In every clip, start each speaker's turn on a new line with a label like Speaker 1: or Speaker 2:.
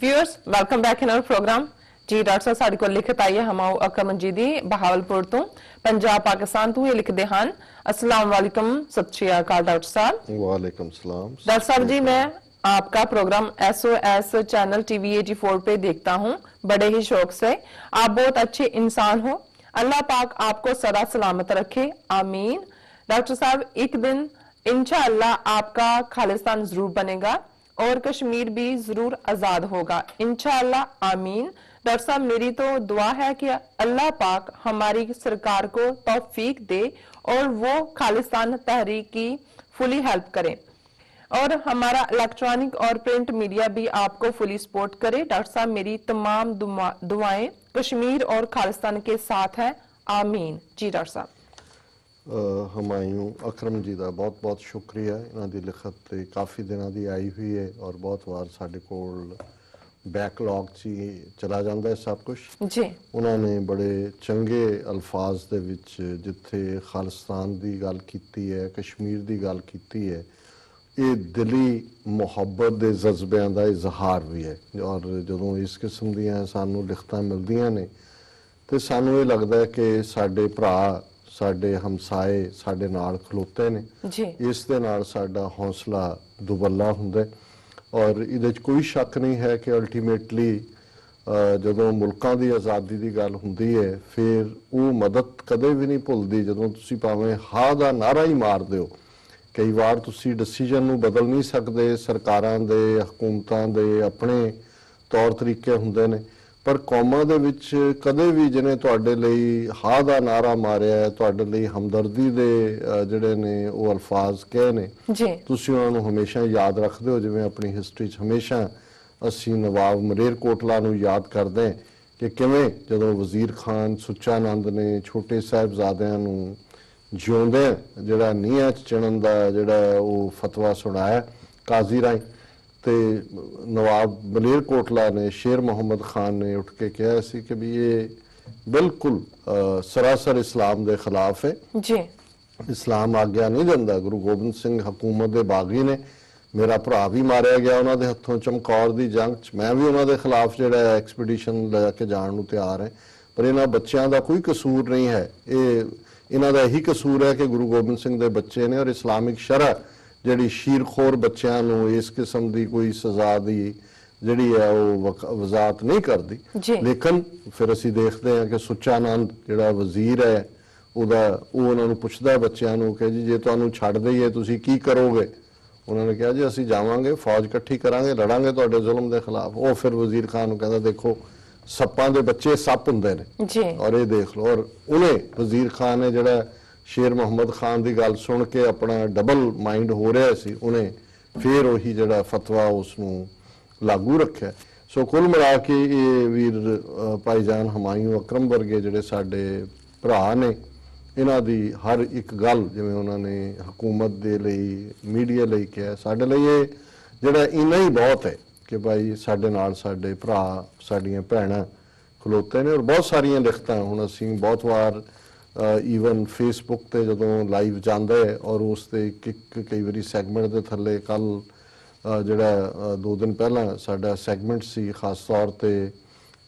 Speaker 1: Viewers welcome back in our program ji doctor साहब को लिखत आई है हमाओ अकरम जी बहावलपुर तो पंजाब पाकिस्तान तो ये लिखते हैं अस्सलाम वालेकुम सत श्री अकाल डॉक्टर साहब
Speaker 2: वालेकुम सलाम
Speaker 1: डॉक्टर साहब जी मैं आपका program S channel TV eighty four पे देखता हूँ बड़े ही शौक से आप बहुत अच्छे इंसान हो अल्लाह पाक आपको सदा सलामत रखे आमीन डॉक्टर साहब एक दिन इनशाला आपका खालिस्तान ज़रूर बनेगा और कश्मीर भी ज़रूर आज़ाद होगा। इंशाअल्लाह आमीन। डॉक्टर साहब, मेरी तो दुआ है कि अल्लाह पाक हमारी सरकार को तौफीक दे और वो खालिस्तान तहरीक की फुली हेल्प करें। और हमारा इलेक्ट्रॉनिक और प्रिंट मीडिया भी आपको फुली सपोर्ट करे। डॉक्टर साहब, मेरी तमाम दुआ- दुआएँ कश्मीर और खालिस्तान के साथ हैं। आमीन। जी, डॉक्टर साहब।
Speaker 2: ਅ, ਹਮਾਯੂੰ ਅਕਰਮ ਜੀ ਦਾ ਬਹੁਤ ਬਹੁਤ ਸ਼ੁਕਰੀਆ। ਇਹਨਾਂ ਦੀ ਲਿਖਤ ਤੇ ਕਾਫੀ ਦਿਨਾਂ ਦੀ ਆਈ ਹੋਈ ਹੈ ਔਰ ਬਹੁਤ ਵਾਰ ਸਾਡੇ ਕੋਲ ਬੈਕਲੌਗ 'ਚ ਚਲਾ ਜਾਂਦਾ ਹੈ ਸਭ ਕੁਝ
Speaker 1: जी
Speaker 2: ਉਹਨਾਂ ਨੇ ਬੜੇ ਚੰਗੇ ਅਲਫਾਜ਼ ਦੇ ਵਿੱਚ ਜਿੱਥੇ ਖਾਲਿਸਤਾਨ ਦੀ ਗੱਲ ਕੀਤੀ ਹੈ ਕਸ਼ਮੀਰ ਦੀ ਗੱਲ ਕੀਤੀ ਹੈ ਇਹ ਦਿਲੀ ਮੁਹੱਬਤ ਦੇ ਜਜ਼ਬਿਆਂ ਦਾ ਇਜ਼ਹਾਰ ਵੀ ਹੈ। ਔਰ ਜਦੋਂ ਇਸ ਕਿਸਮ ਦੀਆਂ ਸਾਨੂੰ ਲਿਖਤਾਂ ਮਿਲਦੀਆਂ ਨੇ ਤੇ ਸਾਨੂੰ ਇਹ ਲੱਗਦਾ ਹੈ ਕਿ ਸਾਡੇ ਭਰਾ ਸਾਡੇ ਹਮਸਾਏ ਸਾਡੇ ਨਾਲ ਖਲੋਤੇ ਨੇ।
Speaker 1: ਜੀ।
Speaker 2: ਇਸ ਦੇ ਨਾਲ ਸਾਡਾ ਹੌਸਲਾ ਦੁਬੱਲਾ ਹੁੰਦਾ ਔਰ ਇਹਦੇ 'ਚ ਕੋਈ ਸ਼ੱਕ ਨਹੀਂ ਹੈ ਕਿ ਅਲਟੀਮੇਟਲੀ ਜਦੋਂ ਮੁਲਕਾਂ ਦੀ ਆਜ਼ਾਦੀ ਦੀ ਗੱਲ ਹੁੰਦੀ ਹੈ ਫਿਰ ਉਹ ਮਦਦ ਕਦੇ ਵੀ ਨਹੀਂ ਭੁੱਲਦੀ ਜਦੋਂ ਤੁਸੀਂ ਭਾਵੇਂ ਹਾਂ ਦਾ ਨਾਰਾ ਹੀ ਮਾਰ ਦਿਓ। ਕਈ ਵਾਰ ਤੁਸੀਂ ਡਿਸੀਜਨ ਨੂੰ ਬਦਲ ਨਹੀਂ ਸਕਦੇ। ਸਰਕਾਰਾਂ ਦੇ ਹਕੂਮਤਾਂ ਦੇ ਆਪਣੇ ਤੌਰ ਤਰੀਕੇ ਹੁੰਦੇ ਨੇ। ਪਰ ਕੌਮਾਂ ਦੇ ਵਿੱਚ ਕਦੇ ਵੀ ਜਿਹਨੇ ਤੁਹਾਡੇ ਲਈ ਹਾਂ ਦਾ ਨਾਰਾ ਮਾਰਿਆ ਹੈ, ਤੁਹਾਡੇ ਲਈ ਹਮਦਰਦੀ ਦੇ ਜਿਹੜੇ ਨੇ ਉਹ ਅਲਫਾਜ਼ ਕਹੇ ਨੇ
Speaker 1: जी
Speaker 2: ਤੁਸੀਂ ਉਹਨਾਂ ਨੂੰ ਹਮੇਸ਼ਾ ਯਾਦ ਰੱਖਦੇ ਹੋ ਜਿਵੇਂ ਆਪਣੀ ਹਿਸਟਰੀ 'ਚ ਹਮੇਸ਼ਾ ਅਸੀਂ ਨਵਾਬ ਮਲੇਰ ਕੋਟਲਾ ਨੂੰ ਯਾਦ ਕਰਦੇ ਹਾਂ ਕਿ ਕਿਵੇਂ ਜਦੋਂ ਵਜ਼ੀਰ ਖਾਨ ਸੁੱਚਾਨੰਦ ਨੇ ਛੋਟੇ ਸਾਹਿਬਜ਼ਾਦਿਆਂ ਨੂੰ ਜਿਉਂਦੇ ਜਿਹੜਾ ਨੀਹਾਂ 'ਚ ਚਿਣਨ ਦਾ ਜਿਹੜਾ ਉਹ ਫਤਵਾ ਸੁਣਾਇਆ ਕਾਜ਼ੀ ਰਾਈ ਤੇ ਨਵਾਬ ਮਲੇਰ ਕੋਟਲਾ ਨੇ ਸ਼ੇਰ ਮੁਹੰਮਦ ਖਾਨ ਨੇ ਉੱਠ ਕੇ ਕਿਹਾ ਸੀ ਕਿ ਵੀ ਇਹ ਬਿਲਕੁਲ ਸਰਾਸਰ ਇਸਲਾਮ ਦੇ ਖਿਲਾਫ ਹੈ।
Speaker 1: जी
Speaker 2: ਇਸਲਾਮ ਆਗਿਆ ਨਹੀਂ ਦਿੰਦਾ। ਗੁਰੂ ਗੋਬਿੰਦ ਸਿੰਘ ਹਕੂਮਤ ਦੇ ਬਾਗੀ ਨੇ। ਮੇਰਾ ਭਰਾ ਵੀ ਮਾਰਿਆ ਗਿਆ ਉਹਨਾਂ ਦੇ ਹੱਥੋਂ। ਚਮਕੌਰ ਦੀ ਜੰਗ 'ਚ ਮੈਂ ਵੀ ਉਹਨਾਂ ਦੇ ਖਿਲਾਫ ਜਿਹੜਾ ਐਕਸਪੀਡੀਸ਼ਨ ਲੈ ਕੇ ਜਾਣ ਨੂੰ ਤਿਆਰ ਹੈ। ਪਰ ਇਹਨਾਂ ਬੱਚਿਆਂ ਦਾ ਕੋਈ ਕਸੂਰ ਨਹੀਂ ਹੈ। ਇਹ ਇਹਨਾਂ ਦਾ ਇਹੀ ਕਸੂਰ ਹੈ ਕਿ ਗੁਰੂ ਗੋਬਿੰਦ ਸਿੰਘ ਦੇ ਬੱਚੇ ਨੇ ਔਰ ਇਸਲਾਮਿਕ ਸ਼ਰਅ ਜਿਹੜੀ ਸ਼ੀਰਖੋਰ ਬੱਚਿਆਂ ਨੂੰ ਇਸ ਕਿਸਮ ਦੀ ਕੋਈ ਸਜ਼ਾ ਦੀ ਜਿਹੜੀ ਹੈ ਉਹ ਵਕ- ਵਜ਼ਾਤ ਨਹੀਂ ਕਰਦੀ।
Speaker 1: ਜੀ।
Speaker 2: ਲੇਕਿਨ ਫਿਰ ਅਸੀਂ ਦੇਖਦੇ ਹਾਂ ਕਿ ਸੁੱਚਾਨੰਦ ਜਿਹੜਾ ਵਜ਼ੀਰ ਹੈ ਉਹਦਾ ਉਹ ਉਹਨਾਂ ਨੂੰ ਪੁੱਛਦਾ ਹੈ ਬੱਚਿਆਂ ਨੂੰ ਕਿ ਜੀ ਜੇ ਤੁਹਾਨੂੰ ਛੱਡ ਦਈਏ ਤੁਸੀਂ ਕੀ ਕਰੋਗੇ? ਉਹਨਾਂ ਨੇ ਕਿਹਾ ਜੀ ਅਸੀਂ ਜਾਵਾਂਗੇ ਫੌਜ ਇਕੱਠੀ ਕਰਾਂਗੇ ਲੜਾਂਗੇ ਤੁਹਾਡੇ ਜ਼ੁਲਮ ਦੇ ਖਿਲਾਫ। ਉਹ ਫਿਰ ਵਜ਼ੀਰ ਖਾਨ ਨੂੰ ਕਹਿੰਦਾ ਦੇਖੋ ਸੱਪਾਂ ਦੇ ਬੱਚੇ ਸੱਪ ਹੁੰਦੇ ਨੇ।
Speaker 1: जी
Speaker 2: ਔਰ ਇਹ ਦੇਖ ਲਓ। ਔਰ ਉਹਨੇ ਵਜ਼ੀਰ ਖਾਨ ਨੇ ਜਿਹੜਾ ਸ਼ੇਰ ਮੁਹੰਮਦ ਖਾਨ ਦੀ ਗੱਲ ਸੁਣ ਕੇ ਆਪਣਾ ਡਬਲ ਮਾਈਂਡ ਹੋ ਰਿਹਾ ਸੀ, ਉਹਨੇ ਫਿਰ ਉਹੀ ਜਿਹੜਾ ਫਤਵਾ ਉਸ ਨੂੰ ਲਾਗੂ ਰੱਖਿਆ। ਸੋ ਕੁੱਲ ਮਿਲਾ ਕੇ ਇਹ ਵੀਰ ਭਾਈਜਾਨ ਹਮਾਯੂ ਅਕਰਮ ਵਰਗੇ ਜਿਹੜੇ ਸਾਡੇ ਭਰਾ ਨੇ, ਇਹਨਾਂ ਦੀ ਹਰ ਇੱਕ ਗੱਲ ਜਿਵੇਂ ਉਹਨਾਂ ਨੇ ਹਕੂਮਤ ਦੇ ਲਈ, ਮੀਡੀਆ ਲਈ ਕਿਹਾ, ਸਾਡੇ ਲਈ ਇਹ ਜਿਹੜਾ ਇੰਨਾ ਹੀ ਬਹੁਤ ਹੈ ਕਿ ਭਾਈ ਸਾਡੇ ਨਾਲ ਸਾਡੇ ਭਰਾ, ਸਾਡੀਆਂ ਭੈਣਾਂ ਖਲੋਤੇ ਨੇ ਔਰ ਬਹੁਤ ਸਾਰੀਆਂ ਲਿਖਤਾਂ ਹੁਣ ਅਸੀਂ ਬਹੁਤ ਵਾਰ ਈਵਨ ਫੇਸਬੁੱਕ ਤੇ ਜਦੋਂ ਲਾਈਵ ਜਾਂਦਾ ਹੈ ਔਰ ਉਸ ਤੇ ਇੱਕ ਇੱਕ ਕਈ ਵਾਰੀ ਸੈਗਮੈਂਟ ਦੇ ਥੱਲੇ ਕੱਲ ਜਿਹੜਾ ਦੋ ਦਿਨ ਪਹਿਲਾਂ ਸਾਡਾ ਸੈਗਮੈਂਟ ਸੀ ਖਾਸ ਤੌਰ ਤੇ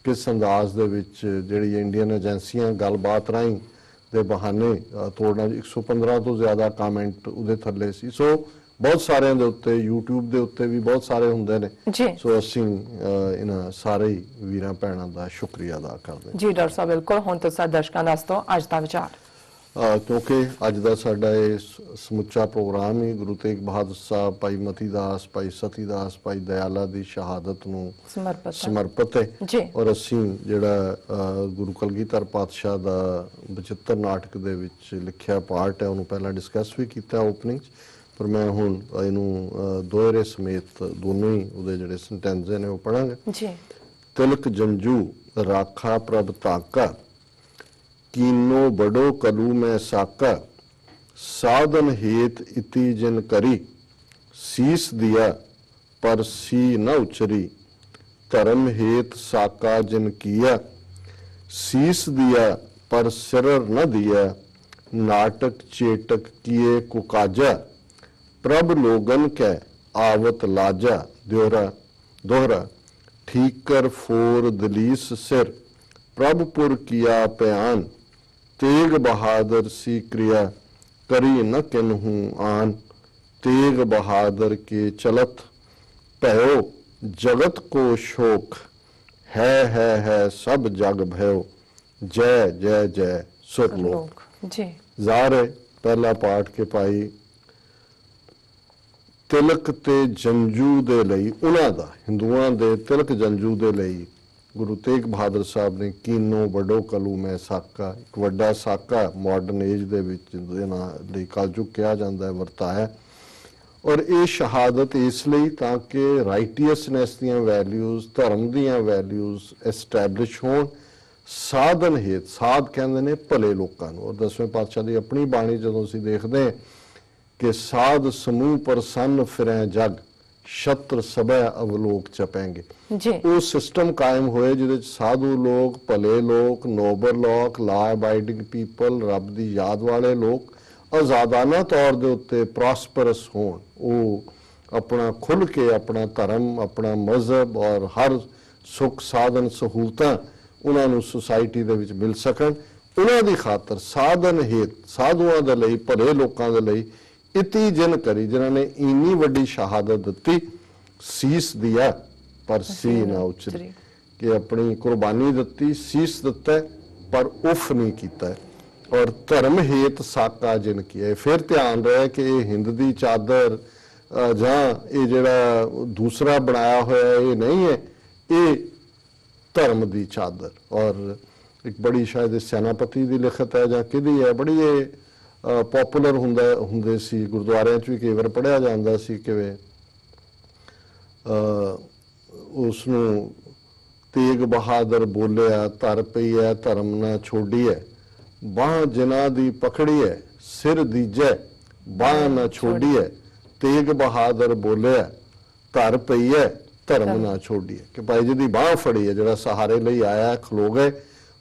Speaker 2: ਕਿਸ ਅੰਦਾਜ਼ ਦੇ ਵਿੱਚ ਜਿਹੜੀ ਇੰਡੀਅਨ ਏਜੰਸੀਆਂ ਗੱਲਬਾਤ ਰਾਹੀਂ ਦੇ ਬਹਾਨੇ ਅ, ਤੋੜਨਾ 115 ਤੋਂ ਜ਼ਿਆਦਾ ਕਮੈਂਟ ਉਹਦੇ ਥੱਲੇ ਸੀ। ਸੋ ਬਹੁਤ ਸਾਰਿਆਂ ਦੇ ਉੱਤੇ YouTube ਦੇ ਉੱਤੇ ਵੀ ਬਹੁਤ ਸਾਰੇ ਹੁੰਦੇ ਨੇ। ਸੋ ਅਸੀਂ ਇਹਨਾਂ ਸਾਰੇ ਵੀਰਾਂ ਭੈਣਾਂ ਦਾ ਸ਼ੁਕਰੀਆ ਅਦਾ ਕਰਦੇ
Speaker 1: ਜੀ ਡਾਕਟਰ ਸਾਹਿਬ ਬਿਲਕੁਲ। ਹੁਣ ਤੁਸੀਂ ਦਰਸ਼ਕਾਂ ਦਾ ਤੋਂ ਅੱਜ ਦਾ ਵਿਚਾਰ।
Speaker 2: ਕਿਉਂਕਿ ਅੱਜ ਦਾ ਸਾਡਾ ਇਹ ਸਮੁੱਚਾ ਪ੍ਰੋਗਰਾਮ ਹੀ ਗੁਰੂ ਤੇਗ ਬਹਾਦਰ ਸਾਹਿਬ ਭਾਈ ਮਤੀ ਦਾਸ ਭਾਈ ਸਤੀ ਦਾਸ ਭਾਈ ਦਇਆਲਾ ਦੀ ਸ਼ਹਾਦਤ ਨੂੰ
Speaker 1: ਸਮਰਪਿਤ ਹੈ। ਜੀ।
Speaker 2: ਔਰ ਅਸੀਂ ਜਿਹੜਾ ਗੁਰੂ ਕਲਗੀਧਰ ਪਾਤਸ਼ਾਹ ਦਾ ਬਚਿੱਤਰ ਨਾਟਕ ਦੇ ਵਿੱਚ ਲਿਖਿਆ ਪਾਰਟ ਹੈ ਉਹਨੂੰ ਪਹਿਲਾਂ ਡਿਸਕਸ ਵੀ ਕੀਤਾ ਓਪਨਿੰਗ ਪਰ ਮੈਂ ਹੁਣ ਇਹਨੂੰ ਦੋਹਰੇ ਸਮੇਤ ਦੋਨੋਂ ਹੀ ਉਹਦੇ ਜਿਹੜੇ ਸੈਂਟੈਂਸ ਨੇ ਉਹ ਪੜਾਂਗੇ
Speaker 1: ਜੀ।
Speaker 2: ਤਿਲਕ ਜੰਜੂ ਰਾਖਾ ਪ੍ਰਭ ਤਾਕਾ ਕੀਨੋ ਬੜੋ ਕਲੂ ਮੈਂ ਸਾਕਾ ਸਾਧਨ ਹੇਤ ਇਤੀ ਜਿਨ ਕਰੀ ਸੀਸ ਦਿਆ ਪਰ ਸੀ ਨ ਉਚਰੀ ਧਰਮ ਹੇਤ ਸਾਕਾ ਜਿਨ ਕੀਆ ਸੀਸ ਦਿਆ ਪਰ ਸਿਰਰ ਨ ਦਿਆ ਨਾਟਕ ਚੇਟਕ ਕੀਏ ਕੁਕਾਜਾ ਪ੍ਰਭ ਲੋਗਨ ਕੈ ਆਵਤ ਲਾਜਾ ਦਿਉਰਾ ਦੋਹਰਾ ਠੀਕਰ ਫੋਰ ਦਲੀਸ ਸਿਰ ਪ੍ਰਭਪੁਰ ਕੀਆ ਪਿਆਨ ਤੇਗ ਬਹਾਦਰ ਸੀ ਕ੍ਰਿਆ ਕਰੀ ਨ ਕਿਨਹੂ ਆਨ ਤੇਗ ਬਹਾਦਰ ਕੇ ਚਲਤ ਭਇਓ ਜਗਤ ਕੋ ਸ਼ੋਕ ਹੈ ਹੈ ਹੈ ਸਭ ਜਗ ਭਇਓ ਜੈ ਜੈ ਜੈ ਸੁਰਲੋਕ
Speaker 1: ਲੋਕ ਜੀ
Speaker 2: ਜ਼ਾਹਰ ਹੈ ਪਹਿਲਾ ਪਾਠ ਕੇ ਭਾਈ ਤਿਲਕ ਤੇ ਜੰਜੂ ਦੇ ਲਈ, ਉਹਨਾਂ ਦਾ, ਹਿੰਦੂਆਂ ਦੇ ਤਿਲਕ ਜੰਜੂ ਦੇ ਲਈ, ਗੁਰੂ ਤੇਗ ਬਹਾਦਰ ਸਾਹਿਬ ਨੇ ਕੀਨੋ ਵੱਡੋ ਕਲੂ ਮੈਂ ਸਾਕਾ, ਇੱਕ ਵੱਡਾ ਸਾਕਾ ਮਾਡਰਨ ਏਜ ਦੇ ਵਿੱਚ ਦੇ ਨਾਂ ਲਈ ਕਲਯੁਗ ਕਿਹਾ ਜਾਂਦਾ ਹੈ ਵਰਤਾ ਔਰ ਇਹ ਸ਼ਹਾਦਤ ਇਸ ਲਈ ਤਾਂ ਕਿ ਰਾਈਟੀਅਸਨੈਸ ਦੀਆਂ ਵੈਲਿਊਜ਼ ਧਰਮ ਦੀਆਂ ਵੈਲਿਊਜ਼ ਐਸਟੈਬਲਿਸ਼ ਹੋਣ, ਸਾਧਨ ਹੇਤ, ਸਾਧ ਕਹਿੰਦੇ ਨੇ ਭਲੇ ਲੋਕਾਂ ਨੂੰ। ਔਰ ਦਸਵੇਂ ਪਾਤਸ਼ਾਹ ਦੀ ਆਪਣੀ ਬਾਣੀ ਜਦੋਂ ਅਸੀਂ ਦੇਖਦੇ ਹਾਂ ਕਿ ਸਾਧ ਸਮੂਹ ਪ੍ਰਸੰਨ ਫਿਰੈ ਜਗ ਛਤਰ ਸਭੈ ਅਵਲੋਕ ਚਪੈਂਗੇ।
Speaker 1: ਜੀ।
Speaker 2: ਉਹ ਸਿਸਟਮ ਕਾਇਮ ਹੋਏ ਜਿਹਦੇ ਚ ਸਾਧੂ ਲੋਕ ਭਲੇ ਲੋਕ ਨੋਬਲ ਲੋਕ ਲਾ ਅਬਾਈਡਿੰਗ ਪੀਪਲ ਰੱਬ ਦੀ ਯਾਦ ਵਾਲੇ ਲੋਕ ਆਜ਼ਾਦਾਨਾ ਤੌਰ ਦੇ ਉੱਤੇ ਪ੍ਰੋਸਪਰਸ ਹੋਣ। ਉਹ ਆਪਣਾ ਖੁੱਲ ਕੇ ਆਪਣਾ ਧਰਮ ਆਪਣਾ ਮਜ਼ਹਬ ਔਰ ਹਰ ਸੁੱਖ ਸਾਧਨ ਸਹੂਲਤਾਂ ਉਹਨਾਂ ਨੂੰ ਸੁਸਾਇਟੀ ਦੇ ਵਿੱਚ ਮਿਲ ਸਕਣ। ਉਹਨਾਂ ਦੀ ਖਾਤਰ ਸਾਧਨ ਹੇਤ ਸਾਧੂਆਂ ਦੇ ਲਈ ਭਲੇ ਲੋਕਾਂ ਦੇ ਲਈ ਇਤੀ ਜਨ ਕਰੀ ਜਿਨ੍ਹਾਂ ਨੇ ਇੰਨੀ ਵੱਡੀ ਸ਼ਹਾਦਤ ਦਿੱਤੀ ਸੀਸ ਦਿਆ ਪਰ ਸੀ ਨਾ ਉਚਰੀ। ਕਿ ਆਪਣੀ ਕੁਰਬਾਨੀ ਦਿੱਤੀ ਸੀਸ ਦਿੱਤਾ ਪਰ ਉਫ ਨਹੀਂ ਕੀਤਾ। ਔਰ ਧਰਮ ਹੇਤ ਸਾਕਾ ਜਿਨ ਕੀਏ ਫਿਰ ਧਿਆਨ ਰਹੇ ਕਿ ਇਹ ਹਿੰਦ ਦੀ ਚਾਦਰ ਜਾਂ ਇਹ ਜਿਹੜਾ ਦੂਸਰਾ ਬਣਾਇਆ ਹੋਇਆ ਇਹ ਨਹੀਂ ਹੈ। ਇਹ ਧਰਮ ਦੀ ਚਾਦਰ। ਔਰ ਇੱਕ ਬੜੀ ਸ਼ਾਇਦ ਸੈਨਾਪਤੀ ਦੀ ਲਿਖਤ ਹੈ ਜਾਂ ਕਿਹਦੀ ਹੈ ਬੜੀ ਇਹ ਪਪੂਲਰ ਹੁੰਦਾ, ਹੁੰਦੇ ਸੀ, ਗੁਰਦੁਆਰਿਆਂ 'ਚ ਵੀ ਕਈ ਵਾਰ ਪੜਿਆ ਜਾਂਦਾ ਸੀ ਕਿਵੇਂ ਉਸ ਨੂੰ ਤੇਗ ਬਹਾਦਰ ਬੋਲਿਆ, ਧਰ ਪਈ ਹੈ ਧਰਮ ਨਾ ਛੋਡੀਐ, ਬਾਹ ਜਿਨ੍ਹਾਂ ਦੀ ਪਕੜੀ ਹੈ ਸਿਰ ਦੀਜੈ, ਬਾਹ ਨਾ ਛੋਡੀਐ, ਤੇਗ ਬਹਾਦਰ ਬੋਲਿਆ, ਧਰ ਪਈ ਹੈ ਧਰਮ ਨਾ ਛੋਡੀਐ, ਕਿ ਭਾਈ ਜੀ ਦੀ ਬਾਹ ਫੜੀ ਹੈ ਜਿਹੜਾ ਸਹਾਰੇ ਲਈ ਆਇਆ, ਖਲੋ ਗਏ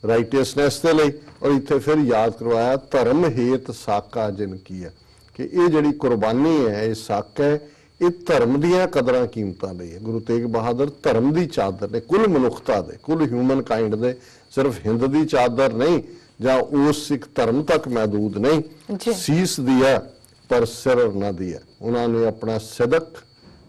Speaker 2: ਰਾਈਟੀਅਸਨੈਸ ਦੇ ਲਈ। ਔਰ ਇੱਥੇ ਫਿਰ ਯਾਦ ਕਰਵਾਇਆ ਧਰਮ ਹੇਤ ਸਾਕਾ ਜਿਨ ਕੀ ਹੈ? ਕਿ ਇਹ ਜਿਹੜੀ ਕੁਰਬਾਨੀ ਹੈ ਇਹ ਸਾਕ ਹੈ ਇਹ ਧਰਮ ਦੀਆਂ ਕਦਰਾਂ ਕੀਮਤਾਂ ਲਈ ਹੈ। ਗੁਰੂ ਤੇਗ ਬਹਾਦਰ ਧਰਮ ਦੀ ਚਾਦਰ ਨੇ ਕੁੱਲ ਮਨੁੱਖਤਾ ਦੇ ਕੁੱਲ ਹਿਊਮਨ ਕਾਈਂਡ ਦੇ ਸਿਰਫ ਹਿੰਦ ਦੀ ਚਾਦਰ ਨਹੀਂ ਜਾਂ ਉਸ ਸਿੱਖ ਧਰਮ ਤੱਕ ਮਹਦੂਦ
Speaker 1: ਜੀ।
Speaker 2: ਨਹੀਂ ਸੀਸ ਦਿਆ ਪਰ ਸਿਰ ਨਾ ਦਿਆ ਉਹਨਾਂ ਨੇ ਆਪਣਾ ਸਦਕ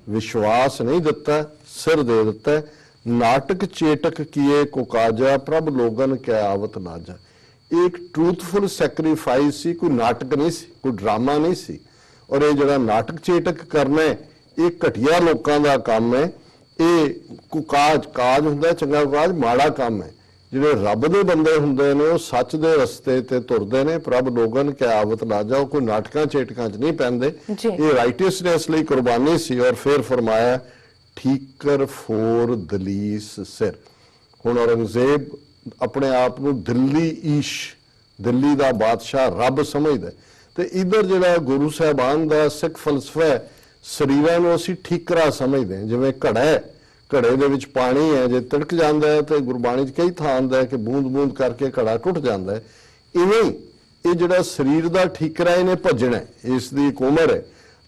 Speaker 2: ਵਿਸ਼ਵਾਸ ਨਹੀਂ ਦਿੱਤਾ ਸਿਰ ਦੇ ਦਿੱਤਾ। ਨਾਟਕ ਚੇਟਕ ਕੀਏ ਕੋ ਕਾਜਾ ਪ੍ਰਭ ਲੋਗਨ ਕੈ ਆਵਤ ਨਾਜਾ ਇਹ ਇੱਕ ਟਰੂਥਫੁਲ ਸੈਕਰੀਫਾਈਸ ਸੀ ਕੋਈ ਨਾਟਕ ਨਹੀਂ ਸੀ ਕੋਈ ਡਰਾਮਾ ਨਹੀਂ ਸੀ ਔਰ ਇਹ ਜਿਹੜਾ ਨਾਟਕ ਚੇਟਕ ਕਰਨਾ ਹੈ ਇਹ ਘਟੀਆ ਲੋਕਾਂ ਦਾ ਕੰਮ ਹੈ ਇਹ ਕੁਕਾਜ ਕਾਜ ਹੁੰਦਾ ਚੰਗਾ ਕਾਜ ਮਾੜਾ ਕੰਮ ਹੈ ਜਿਹੜੇ ਰੱਬ ਦੇ ਬੰਦੇ ਹੁੰਦੇ ਨੇ ਉਹ ਸੱਚ ਦੇ ਰਸਤੇ ਤੇ ਤੁਰਦੇ ਨੇ ਪ੍ਰਭ ਲੋਗਨ ਕੇ ਆਵਤ ਲਾ ਜਾਓ ਕੋਈ ਨਾਟਕਾਂ ਚੇਟਕਾਂ 'ਚ ਨਹੀਂ ਪੈਂਦੇ। ਇਹ ਰਾਈਟੀਅਸਨੈਸ ਲਈ ਕੁਰਬਾਨੀ ਸੀ ਔਰ ਫਿਰ ਫਰਮਾਇਆ ਠੀਕਰ ਫੋਰ ਦਲੀਸ ਸਿਰ ਹੁਣ ਔਰੰਗਜ਼ੇਬ ਆਪਣੇ ਆਪ ਨੂੰ ਦਿੱਲੀ ਈਸ਼, ਦਿੱਲੀ ਦਾ ਬਾਦਸ਼ਾਹ ਰੱਬ ਸਮਝਦਾ ਹੈ। ਤੇ ਇਧਰ ਜਿਹੜਾ ਗੁਰੂ ਸਾਹਿਬਾਨ ਦਾ ਸਿੱਖ ਫਲਸਫਾ ਹੈ, ਸਰੀਰਾਂ ਨੂੰ ਅਸੀਂ ਠੀਕਰਾ ਸਮਝਦੇ ਹਾਂ। ਜਿਵੇਂ ਘੜਾ ਹੈ, ਘੜੇ ਦੇ ਵਿੱਚ ਪਾਣੀ ਹੈ, ਜੇ ਤਿੜਕ ਜਾਂਦਾ ਹੈ ਤੇ ਗੁਰਬਾਣੀ 'ਚ ਕਈ ਥਾਂ ਆਉਂਦਾ ਹੈ ਕਿ ਬੂੰਦ-ਬੂੰਦ ਕਰਕੇ ਘੜਾ ਟੁੱਟ ਜਾਂਦਾ ਹੈ। ਇਵੇਂ ਹੀ ਇਹ ਜਿਹੜਾ ਸਰੀਰ ਦਾ ਠੀਕਰਾ ਇਹਨੇ ਭੱਜਣਾ ਇਸ ਦੀ ਇੱਕ ਉਮਰ ਹੈ।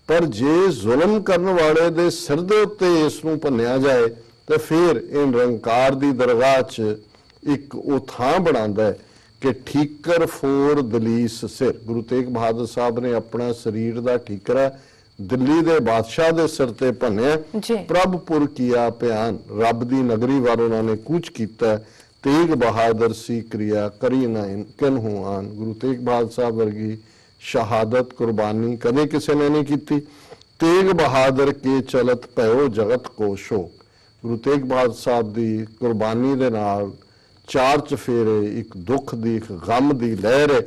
Speaker 2: ਪਰ ਜੇ ਜ਼ੁਲਮ ਕਰਨ ਵਾਲੇ ਦੇ ਸਿਰ ਦੇ ਉੱਤੇ ਇਸ ਨੂੰ ਭੰਨਿਆ ਜਾਏ, ਤਾਂ ਫਿਰ ਇਹ ਨਿਰੰਕਾਰ ਦੀ ਦਰਗਾਹ 'ਚ ਇੱਕ ਉਹ ਥਾਂ ਬਣਾਉਂਦਾ ਹੈ ਕਿ ਠੀਕਰ ਫੋਰ ਦਲੀਸ ਸਿਰ। ਗੁਰੂ ਤੇਗ ਬਹਾਦਰ ਸਾਹਿਬ ਨੇ ਆਪਣਾ ਸਰੀਰ ਦਾ ਠੀਕਰਾ ਦਿੱਲੀ ਦੇ ਬਾਦਸ਼ਾਹ ਦੇ ਸਿਰ ਤੇ ਭੰਨਿਆ।
Speaker 1: ਜੀ।
Speaker 2: ਪ੍ਰਭਪੁਰ ਕੀਆ ਪਿਆਨ ਰੱਬ ਦੀ ਨਗਰੀ ਵੱਲ ਉਹਨਾਂ ਨੇ ਕੂਚ ਕੀਤਾ। ਤੇਗ ਬਹਾਦਰ ਸੀ ਕਿਰਿਆ ਕਰੀ ਨਾ ਕਿਨਹੂ ਆਨ। ਗੁਰੂ ਤੇਗ ਬਹਾਦਰ ਸਾਹਿਬ ਵਰਗੀ ਸ਼ਹਾਦਤ ਕੁਰਬਾਨੀ ਕਦੇ ਕਿਸੇ ਨੇ ਨਹੀਂ ਕੀਤੀ। ਤੇਗ ਬਹਾਦਰ ਕੇ ਚਲਤ ਭਇਓ ਜਗਤ ਕੋ ਸ਼ੋਕ। ਗੁਰੂ ਤੇਗ ਬਹਾਦਰ ਸਾਹਿਬ ਦੀ ਕੁਰਬਾਨੀ ਦੇ ਨਾਲ ਚਾਰ ਚਫੇਰੇ, ਇੱਕ ਦੁੱਖ ਦੀ, ਇੱਕ ਗਮ ਦੀ ਲਹਿਰ ਹੈ।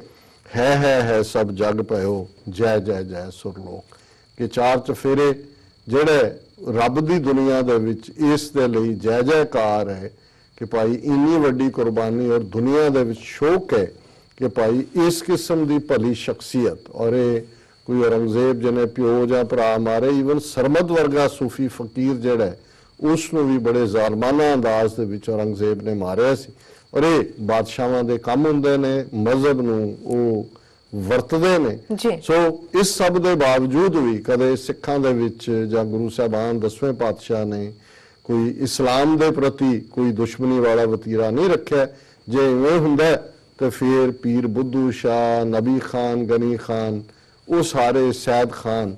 Speaker 2: ਹੈ ਹੈ ਸਭ ਜਗ ਭਇਓ, ਜੈ ਜੈ ਜੈ ਸੁਰਲੋਕ। ਕਿ ਚਾਰ ਚਫੇਰੇ ਜਿਹੜੇ ਰੱਬ ਦੀ ਦੁਨੀਆ ਦੇ ਵਿੱਚ ਇਸ ਦੇ ਲਈ ਜੈ, ਜੈਕਾਰ ਹੈ ਕਿ ਭਾਈ ਇੰਨੀ ਵੱਡੀ ਕੁਰਬਾਨੀ ਔਰ ਦੁਨੀਆ ਦੇ ਵਿੱਚ ਸ਼ੋਕ ਹੈ ਕਿ ਭਾਈ ਇਸ ਕਿਸਮ ਦੀ ਭਲੀ ਸ਼ਖਸੀਅਤ ਔਰ ਇਹ ਕੋਈ ਔਰੰਗਜ਼ੇਬ ਜਿਹਨੇ ਪਿਓ ਜਾਂ ਭਰਾ ਮਾਰੇ ਈਵਨ ਸਰਮਦ ਵਰਗਾ ਸੂਫੀ ਫਕੀਰ ਜਿਹੜਾ ਉਸ ਨੂੰ ਵੀ ਬੜੇ ਜ਼ਾਲਮਾਨਾ ਅੰਦਾਜ਼ ਦੇ ਵਿੱਚ ਔਰੰਗਜ਼ੇਬ ਨੇ ਮਾਰਿਆ ਸੀ। ਔਰ ਇਹ ਬਾਦਸ਼ਾਹਾਂ ਦੇ ਕੰਮ ਹੁੰਦੇ ਨੇ ਮਜ਼ਹਬ ਨੂੰ ਉਹ ਵਰਤਦੇ ਨੇ। ਸੋ ਇਸ ਸਭ ਦੇ ਬਾਵਜੂਦ ਵੀ ਕਦੇ ਸਿੱਖਾਂ ਦੇ ਵਿੱਚ ਜਾਂ ਗੁਰੂ ਸਾਹਿਬਾਨ ਦਸਵੇਂ ਪਾਤਸ਼ਾਹ ਨੇ ਕੋਈ ਇਸਲਾਮ ਦੇ ਪ੍ਰਤੀ ਕੋਈ ਦੁਸ਼ਮਣੀ ਵਾਲਾ ਵਤੀਰਾ ਨਹੀਂ ਰੱਖਿਆ ਜੇ ਇਵੇਂ ਹੁੰਦਾ ਤੇ ਫਿਰ ਪੀਰ ਬੁੱਧੂ ਸ਼ਾਹ ਨਬੀ ਖਾਨ ਗਨੀ ਖਾਨ ਉਹ ਸਾਰੇ ਸੈਦ ਖਾਨ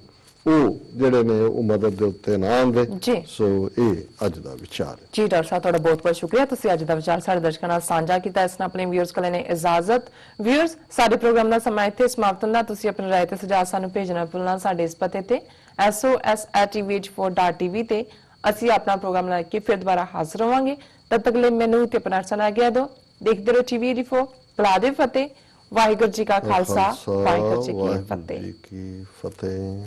Speaker 2: ਉਹ ਜਿਹੜੇ ਨੇ ਉਹ ਮਦਦ ਦੇ ਉੱਤੇ ਨਾ ਆਉਂਦੇ। ਸੋ ਇਹ ਅੱਜ ਦਾ ਵਿਚਾਰ ਹੈ।
Speaker 1: ਜੀ ਡਾਕਟਰ ਸਾਹਿਬ ਤੁਹਾਡਾ ਬਹੁਤ ਬਹੁਤ ਸ਼ੁਕਰੀਆ। ਤੁਸੀਂ ਅੱਜ ਦਾ ਵਿਚਾਰ ਸਾਡੇ ਦਰਸ਼ਕਾਂ ਨਾਲ ਸਾਂਝਾ ਕੀਤਾ। ਇਸ ਨਾਲ ਆਪਣੇ ਵਿਊਅਰਸ ਕੋਲ ਨੇ ਇਜਾਜ਼ਤ। ਵਿਊਅਰਸ ਸਾਡੇ ਪ੍ਰੋਗਰਾਮ ਦਾ ਸਮਾਂ ਇੱਥੇ ਸਮਾਪਤ ਹੁੰਦਾ। ਤੁਸੀਂ ਆਪਣੀ ਰਾਏ ਤੇ ਸੁਝਾਅ ਸਾਨੂੰ ਭੇਜਣਾ ਭੁੱਲਣਾ ਸਾਡੇ ਇਸ ਪਤੇ ਤੇ sos@tvh4.tv ਤੇ ਅਸੀਂ ਆਪਣਾ ਪ੍ਰੋਗਰਾਮ ਲੈ ਕੇ ਫਿਰ ਦੁਬਾਰਾ ਹਾਜ਼ਰ ਹੋਵਾਂਗੇ। ਤਦ ਤੱਕ ਲਈ ਮੈਨੂੰ ਤੇ ਆਪਣਾ ਸਨਾ ਗਿਆ ਦੋ ਦੇਖਦੇ ਰਹੋ ਟੀਵੀ 84 ਬੁਲਾ ਦੇ ਫਤਿਹ। ਵਾਹਿਗੁਰੂ ਜੀ ਕਾ ਖਾਲਸਾ। ਵਾਹਿਗੁਰੂ
Speaker 2: ਜੀ ਕੀ ਫਤਿਹ।